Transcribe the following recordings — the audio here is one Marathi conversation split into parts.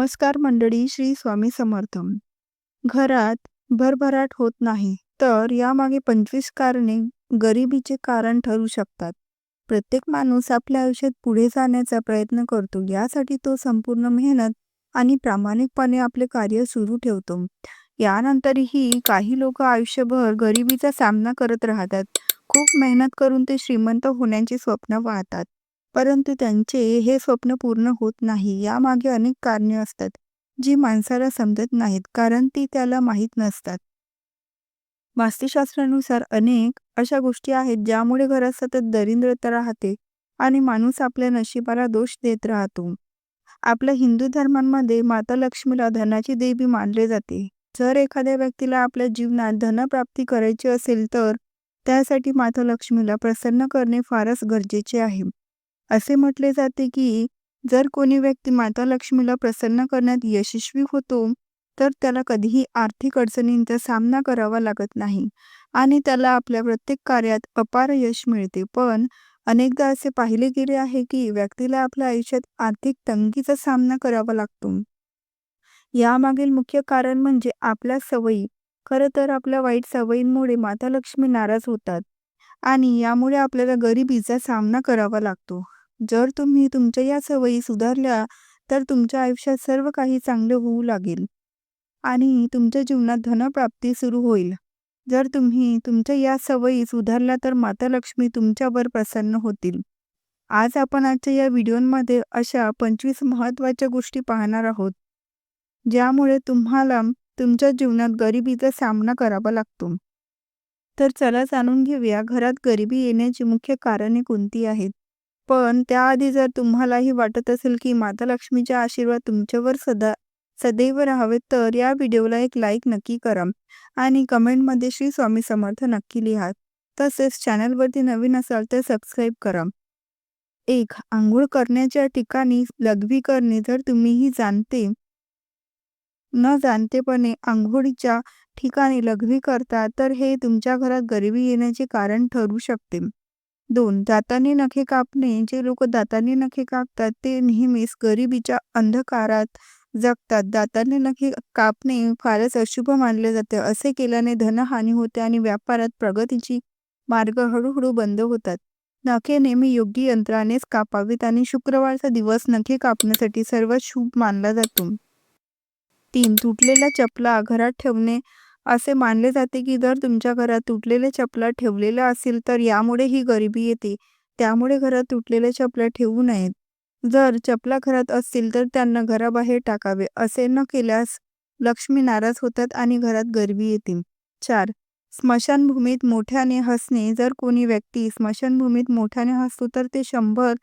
नमस्कार मंडळी श्री स्वामी समर्थ. घरात भरभराट होत नाही तर यामागे पंचवीस कारणे गरिबीचे कारण ठरू शकतात. प्रत्येक माणूस आपल्या आयुष्यात पुढे जाण्याचा प्रयत्न करतो यासाठी तो संपूर्ण मेहनत आणि प्रामाणिकपणे आपले कार्य सुरू ठेवतो. यानंतरही काही लोक आयुष्यभर गरिबीचा सामना करत राहतात. खूप मेहनत करून ते श्रीमंत होण्याचे स्वप्न पाहतात. परंतु त्यांचे हे स्वप्न पूर्ण होत नाही. यामागे अनेक कारणे असतात जी माणसाला समजत नाहीत कारण ती त्याला माहीत नसतात. वास्तुशास्त्रानुसार अनेक अशा गोष्टी आहेत ज्यामुळे घरात सतत दरिद्रता राहते आणि माणूस आपल्या नशिबाला दोष देत राहतो. आपल्या हिंदू धर्मांमध्ये माता लक्ष्मीला धनाची देवी मानले जाते. जर एखाद्या व्यक्तीला आपल्या जीवनात धनप्राप्ती करायची असेल तर त्यासाठी माता लक्ष्मीला प्रसन्न करणे फारच गरजेचे आहे. असे म्हटले जाते की जर कोणी व्यक्ती माता लक्ष्मीला प्रसन्न करण्यात यशस्वी होतो तर त्याला कधीही आर्थिक अडचणींचा सामना करावा लागत नाही आणि त्याला आपल्या प्रत्येक कार्यात अपार यश मिळते. पण अनेकदा असे पाहिले गेले आहे की व्यक्तीला आपल्या आयुष्यात आर्थिक तंगीचा सामना करावा लागतो. यामागील मुख्य कारण म्हणजे आपल्या सवयी. खरं तर आपल्या वाईट सवयींमुळे माता लक्ष्मी नाराज होतात आणि यामुळे आपल्याला गरिबीचा सामना करावा लागतो. जर तुम्ही तुमच्या या सवयी सुधारल्या तर तुमच्या आयुष्यात सर्व काही चांगले होऊ लागेल आणि तुमच्या जीवनात धनप्राप्ती सुरू होईल. जर तुम्ही तुमच्या या सवयी सुधारल्या तर माता लक्ष्मी तुमच्यावर प्रसन्न होतील. आज आपण आजच्या या व्हिडिओमध्ये अशा पंचवीस महत्त्वाच्या गोष्टी पाहणार आहोत ज्यामुळे तुम्हाला तुमच्या जीवनात गरिबीचा सामना करावा लागतो. तर चला जाणून घेऊया घरात गरिबी येण्याची मुख्य कारणे कोणती आहेत? पण त्याआधी जर तुम्हालाही वाटत असेल की माता लक्ष्मीचे आशीर्वाद तुमच्यावर सदा सदैव राहावेत तर या व्हिडिओला एक लाईक नक्की करा आणि कमेंटमध्ये श्री स्वामी समर्थ नक्की लिहा. तसेच चॅनलवरती नवीन असाल तर सबस्क्राईब करा. एक आंघोळ करण्याच्या ठिकाणी लघवी करणे जर तुम्हीही जाणते न जाणतेपणे आंघोळीच्या ठिकाणी लघवी करता तर हे तुमच्या घरात गरिबी येण्याचे कारण ठरू शकते. दोन दातांनी नखे कापणे. जे लोक दातांनी नखे कापतात ते नेहमीच गरिबीच्या अंधकारात जगतात. दातांनी नखे कापणे फारच अशुभ मानले जाते. असे केल्याने धनहानी होते आणि व्यापारात प्रगतीची मार्ग हळूहळू बंद होतात. नखे नेहमी योग्य यंत्रानेच कापावीत आणि शुक्रवारचा दिवस नखे कापण्यासाठी सर्वात शुभ मानला जातो. तीन तुटलेल्या चपला घरात ठेवणे असे मानले जाते की जर तुमच्या घरात तुटलेल्या चपला ठेवलेल्या असतील तर यामुळे ही गरिबी येते. त्यामुळे घरात तुटलेल्या चपला ठेवू नयेत. जर चपला घरात असतील तर त्यांना घराबाहेर टाकावे असे न केल्यास लक्ष्मी नाराज होतात आणि घरात गरिबी येते. चार. स्मशानभूमीत मोठ्याने हसणे जर कोणी व्यक्ती स्मशानभूमीत मोठ्याने हसतो तर ते शंभर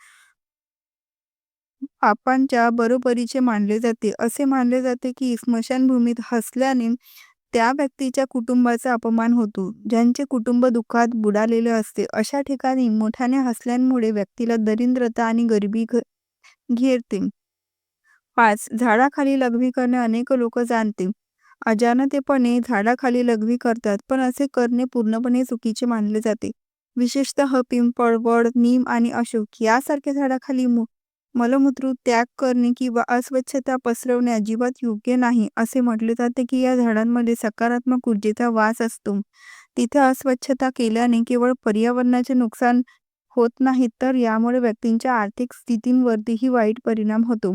पापांच्या बरोबरीचे मानले जाते. असे मानले जाते की स्मशानभूमीत हसल्याने त्या व्यक्तीच्या कुटुंबाचा अपमान होतो. ज्यांचे कुटुंब दुःखात बुडालेले असते अशा ठिकाणी मोठ्याने हसल्यामुळे व्यक्तीला दरिद्रता आणि गरिबी घेरते. पाच झाडाखाली लघवी करणे अनेक लोक जाणते. अजानतेपणे झाडाखाली लघवी करतात पण असे करणे पूर्णपणे चुकीचे मानले जाते. विशेषतः पिंपळ वड नीम आणि अशोक यासारख्या झाडाखाली मलमूत्र त्याग करणे किंवा अस्वच्छता पसरवणे अजिबात योग्य नाही असे म्हटले जाते की या झाडांमध्ये सकारात्मक ऊर्जेचा वास असतो. तिथे अस्वच्छता केल्याने केवळ पर्यावरणाचे नुकसान होत नाही तर यामुळे व्यक्तींच्या आर्थिक स्थितींवरतीही वाईट परिणाम होतो.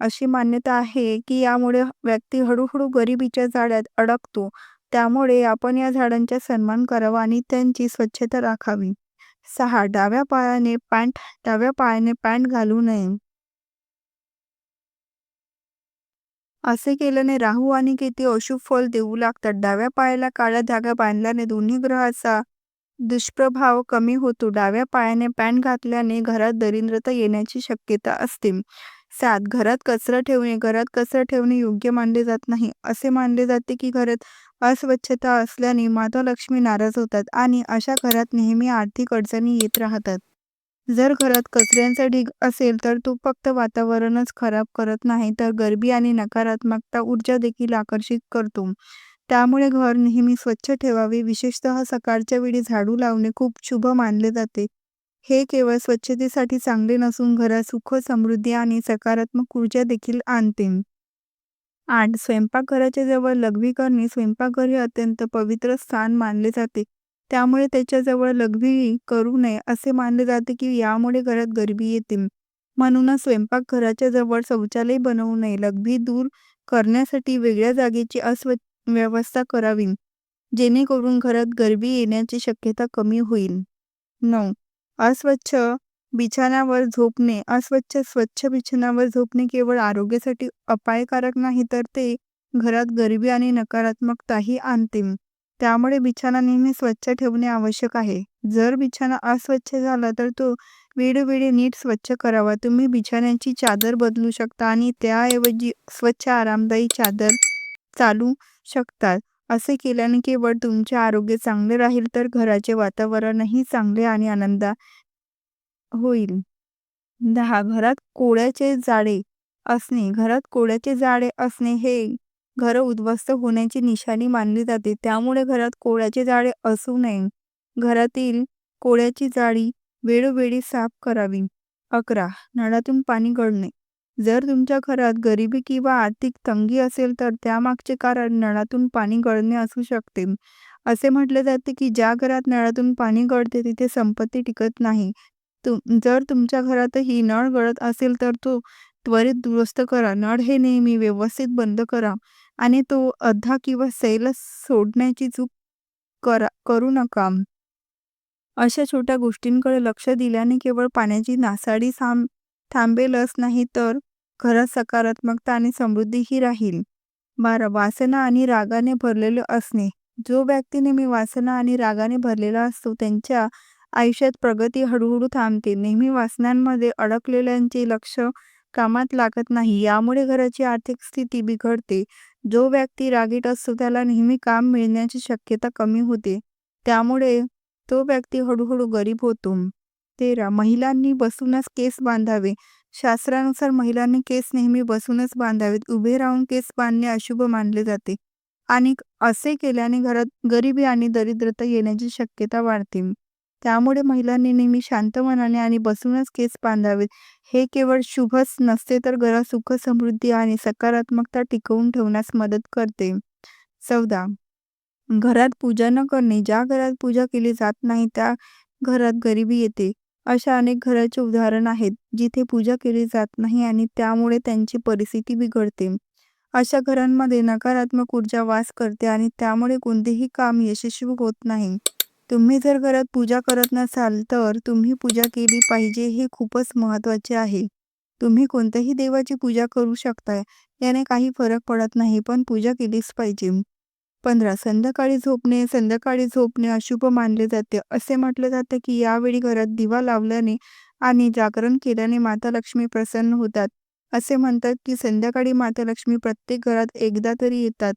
अशी मान्यता आहे की यामुळे व्यक्ती हळूहळू गरिबीच्या जाळ्यात अडकतो. त्यामुळे आपण या झाडांचा सन्मान करावा आणि त्यांची स्वच्छता राखावी. सहा डाव्या पायाने पॅन्ट डाव्या पायाने पॅन्ट घालू नये. असे केल्याने राहू आणि केती अशुभ फल देऊ लागतात. डाव्या पायाला काळा धागा बांधल्याने दोन्ही ग्रहाचा दुष्प्रभाव कमी होतो. डाव्या पायाने पॅन्ट घातल्याने घरात दरिद्रता येण्याची शक्यता असते. सात घरात कचरा ठेवणे घरात कचरा ठेवणे योग्य मानले जात नाही. असे मानले जाते की घरात अस्वच्छता असल्याने माता लक्ष्मी नाराज होतात आणि अशा घरात नेहमी आर्थिक अडचणी येत राहतात. जर घरात कचऱ्यांचा ढीग असेल तर तो फक्त वातावरणच खराब करत नाही तर गरबी आणि नकारात्मकता ऊर्जा देखील आकर्षित करतो. त्यामुळे घर नेहमी स्वच्छ ठेवावे. विशेषतः सकाळच्या वेळी झाडू लावणे खूप शुभ मानले जाते. हे केवळ स्वच्छतेसाठी चांगले नसून घरात सुख समृद्धी आणि सकारात्मक ऊर्जा देखील आणते. आठ स्वयंपाकघराच्या जवळ लघवी करणे. स्वयंपाकघर हे अत्यंत पवित्र स्थान मानले जाते. त्यामुळे त्याच्याजवळ लघवी करू नये असे मानले जाते की यामुळे घरात गरिबी येते. म्हणूनच स्वयंपाकघराच्या जवळ शौचालय बनवू नये. लघवी दूर करण्यासाठी वेगळ्या जागेची अस्व व्यवस्था करावी जेणेकरून घरात गरिबी येण्याची शक्यता कमी होईल. नऊ अस्वच्छ बिछाण्यावर झोपणे अस्वच्छ स्वच्छ बिछाण्यावर झोपणे केवळ आरोग्यासाठी अपायकारक नाही तर ते घरात गरिबी आणि नकारात्मकताही आणते त्यामुळे बिछाना नेहमी स्वच्छ ठेवणे आवश्यक आहे. जर बिछाना अस्वच्छ झाला तर तो वेळोवेळी नीट स्वच्छ करावा. तुम्ही बिछाण्याची चादर बदलू शकता आणि त्याऐवजी स्वच्छ आरामदायी चादर चालू शकतात असे केल्याने केवळ तुमचे आरोग्य चांगले राहील तर घराचे वातावरणही चांगले आणि आनंदा होईल. दहा घरात कोळ्याचे जाळे असणे. घरात कोळ्याचे जाळे असणे हे घर उद्ध्वस्त होण्याची निशाणी मानली जाते. त्यामुळे घरात कोळ्याचे जाळे असू नये. घरातील कोळ्याची जाळी वेळोवेळी साफ करावी. अकरा नळातून पाणी गळणे. जर तुमच्या घरात गरिबी किंवा आर्थिक तंगी असेल तर त्यामागचे कारण नळातून पाणी गळणे असू शकते. असे म्हटले जाते की ज्या घरात नळातून पाणी गळते तिथे संपत्ती टिकत नाही. तुम जर तुमच्या घरातही नळ गळत असेल तर तो त्वरित दुरुस्त करा. नळ हे नेहमी व्यवस्थित बंद करा आणि तो अर्धा किंवा सैल सोडण्याची चूक करा करू नका. अशा छोट्या गोष्टींकडे लक्ष दिल्याने केवळ पाण्याची नासाडी थांब थांबेलच नाही तर घरात सकारात्मकता आणि समृद्धीही राहील. बारा वासना आणि रागाने भरलेले असणे. जो व्यक्ती नेहमी वासना आणि रागाने भरलेला असतो त्यांच्या आयुष्यात प्रगती हळूहळू थांबते. नेहमी वासनांमध्ये अडकलेल्यांचे लक्ष कामात लागत नाही. यामुळे घराची आर्थिक स्थिती बिघडते. जो व्यक्ती रागीट असतो त्याला नेहमी काम मिळण्याची शक्यता कमी होते. त्यामुळे तो व्यक्ती हळूहळू गरीब होतो. तेरा महिलांनी बसूनच केस बांधावे. शास्त्रानुसार महिलांनी केस नेहमी बसूनच बांधावेत. उभे राहून केस बांधणे अशुभ मानले जाते. आणि असे केल्याने घरात गरिबी आणि दरिद्रता येण्याची शक्यता वाढते. त्यामुळे महिलांनी नेहमी शांत मनाने आणि बसूनच केस बांधावेत. हे केवळ शुभच नसते तर घरात सुख समृद्धी आणि सकारात्मकता टिकवून ठेवण्यास मदत करते. चौदा. घरात पूजा न करणे. ज्या घरात पूजा केली जात नाही त्या घरात गरिबी येते. अशा अनेक घराचे उदाहरण आहेत जिथे पूजा केली जात नाही आणि त्यामुळे त्यांची परिस्थिती बिघडते. अशा घरांमध्ये नकारात्मक ऊर्जा वास करते आणि त्यामुळे कोणतेही काम यशस्वी होत नाही. तुम्ही जर घरात पूजा करत नसाल तर तुम्ही पूजा केली पाहिजे हे खूपच महत्त्वाचे आहे. तुम्ही कोणत्याही देवाची पूजा करू शकता याने काही फरक पडत नाही पण पूजा केलीच पाहिजे. पंधरा संध्याकाळी झोपणे संध्याकाळी झोपणे अशुभ मानले जाते. असे म्हटले जाते की यावेळी घरात दिवा लावल्याने आणि जागरण केल्याने माता लक्ष्मी प्रसन्न होतात. असे म्हणतात की संध्याकाळी माता लक्ष्मी प्रत्येक घरात एकदा तरी येतात.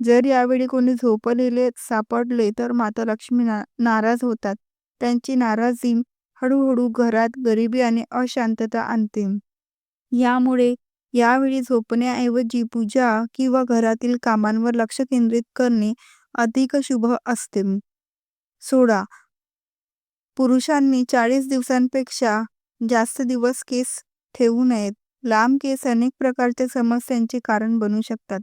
जर यावेळी कोणी झोपलेले सापडले तर माता लक्ष्मी ना नाराज होतात. त्यांची नाराजी हळूहळू घरात गरिबी आणि अशांतता आणते. यामुळे यावेळी झोपण्याऐवजी पूजा किंवा घरातील कामांवर लक्ष केंद्रित करणे अधिक शुभ असते. सोळा. पुरुषांनी चाळीस दिवसांपेक्षा जास्त दिवस केस ठेवू नयेत. लांब केस अनेक प्रकारच्या समस्यांचे कारण बनू शकतात.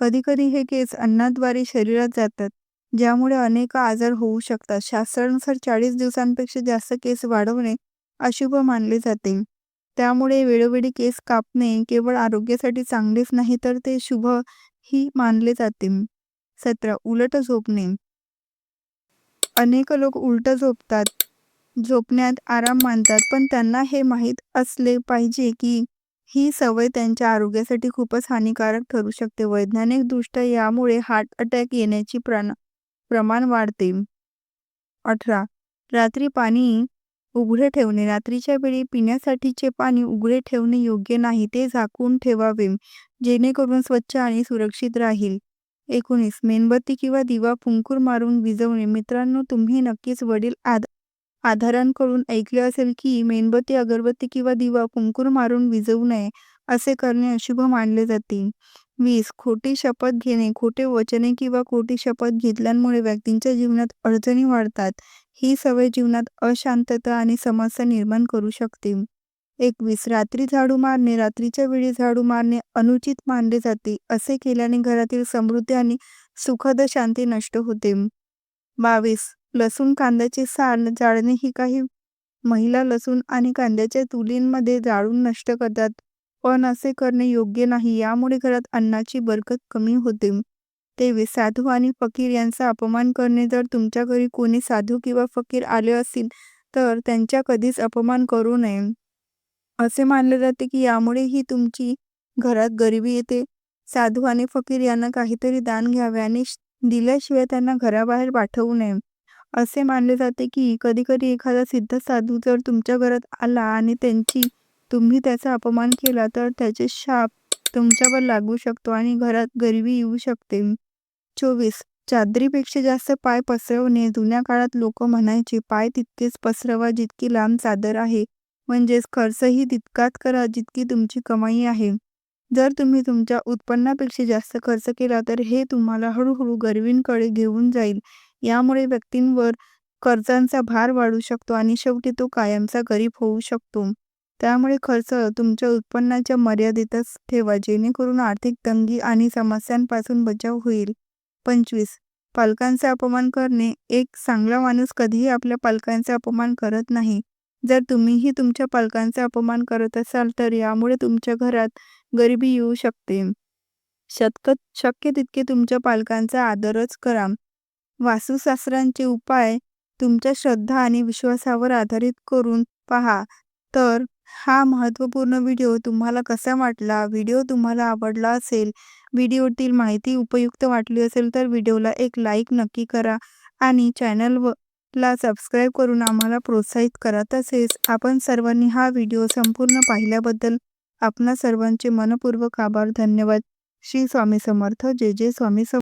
कधीकधी हे केस अन्नाद्वारे शरीरात जातात ज्यामुळे अनेक आजार होऊ शकतात. शास्त्रानुसार चाळीस दिवसांपेक्षा जास्त केस वाढवणे अशुभ मानले जाते. त्यामुळे वेळोवेळी केस कापणे केवळ आरोग्यासाठी चांगलेच नाही तर ते शुभ ही मानले जाते. सतरा. उलट झोपणे. अनेक लोक उलट झोपतात. झोपण्यात आराम मानतात पण त्यांना हे माहीत असले पाहिजे की ही सवय त्यांच्या आरोग्यासाठी खूपच हानिकारक ठरू शकते. वैज्ञानिकदृष्ट्या यामुळे हार्ट अटॅक येण्याची प्रण प्रमाण वाढते. अठरा. रात्री पाणी उघडे ठेवणे. रात्रीच्या वेळी पिण्यासाठीचे पाणी उघडे ठेवणे योग्य नाही. ते झाकून ठेवावे जेणेकरून स्वच्छ आणि सुरक्षित राहील. एकोणीस. मेणबत्ती किंवा दिवा फुंकूर मारून विजवणे मित्रांनो तुम्ही नक्कीच वडील आद आधारांकडून ऐकले असेल की मेणबत्ती अगरबत्ती किंवा दिवा पुंकूर मारून विजवू नये असे करणे अशुभ मानले जाते. वीस. खोटी शपथ घेणे. खोटे वचने किंवा खोटी शपथ घेतल्यामुळे व्यक्तींच्या जीवनात अडचणी वाढतात. ही सवय जीवनात अशांतता आणि समस्या निर्माण करू शकते. एकवीस रात्री झाडू मारणे रात्रीच्या वेळी झाडू मारणे अनुचित मानले जाते असे केल्याने घरातील समृद्धी आणि सुखद शांती नष्ट होते. बावीस लसूण कांद्याचे साल जाळणे ही काही महिला लसूण आणि कांद्याच्या तुलींमध्ये जाळून नष्ट करतात. पण असे करणे योग्य नाही यामुळे घरात अन्नाची बरकत कमी होते. तेवीस साधू आणि फकीर यांचा अपमान करणे जर तुमच्या घरी कोणी साधू किंवा फकीर आले असतील तर त्यांच्या कधीच अपमान करू नये. असे मानले जाते की यामुळे ही तुमची घरात गरिबी येते. साधू आणि फकीर यांना काहीतरी दान घ्यावे आणि दिल्याशिवाय त्यांना घराबाहेर पाठवू नये. असे मानले जाते की कधीकधी एखादा सिद्ध साधू जर तुमच्या घरात आला आणि त्यांची तुम्ही त्याचा अपमान केला तर त्याचे शाप तुमच्यावर लागू शकतो आणि घरात गरिबी येऊ शकते. चोवीस. चादरीपेक्षा जास्त पाय पसरवणे. जुन्या काळात लोक म्हणायचे पाय तितकेच पसरवा जितकी लांब चादर आहे. म्हणजेच खर्चही तितकाच करा जितकी तुमची कमाई आहे. जर तुम्ही तुमच्या उत्पन्नापेक्षा जास्त खर्च केला तर हे तुम्हाला हळूहळू गरिबींकडे घेऊन जाईल. यामुळे व्यक्तींवर कर्जांचा भार वाढू शकतो आणि शेवटी तो कायमचा गरीब होऊ शकतो. त्यामुळे खर्च तुमच्या उत्पन्नाच्या मर्यादेतच ठेवा जेणेकरून आर्थिक तंगी आणि समस्यांपासून बचाव होईल. पंचवीस. पालकांचा अपमान करणे एक चांगला माणूस कधीही आपल्या पालकांचा अपमान करत नाही. जर तुम्हीही तुमच्या पालकांचा अपमान करत असाल तर यामुळे तुमच्या घरात गरिबी येऊ शकते. शतक शक्य तितके तुमच्या पालकांचा आदरच करा. वास्तुशास्त्रांचे उपाय तुमच्या श्रद्धा आणि विश्वासावर आधारित करून पहा. तर हा महत्त्वपूर्ण व्हिडिओ तुम्हाला कसा वाटला? व्हिडिओ तुम्हाला आवडला असेल व्हिडिओतील माहिती उपयुक्त वाटली असेल तर व्हिडिओला एक लाईक नक्की करा आणि चॅनलला सबस्क्राईब करून आम्हाला प्रोत्साहित करा. तसेच आपण सर्वांनी हा व्हिडिओ संपूर्ण पाहिल्याबद्दल आपणा सर्वांचे मनपूर्वक आभार. धन्यवाद. श्री स्वामी समर्थ. जय जय स्वामी समर्थ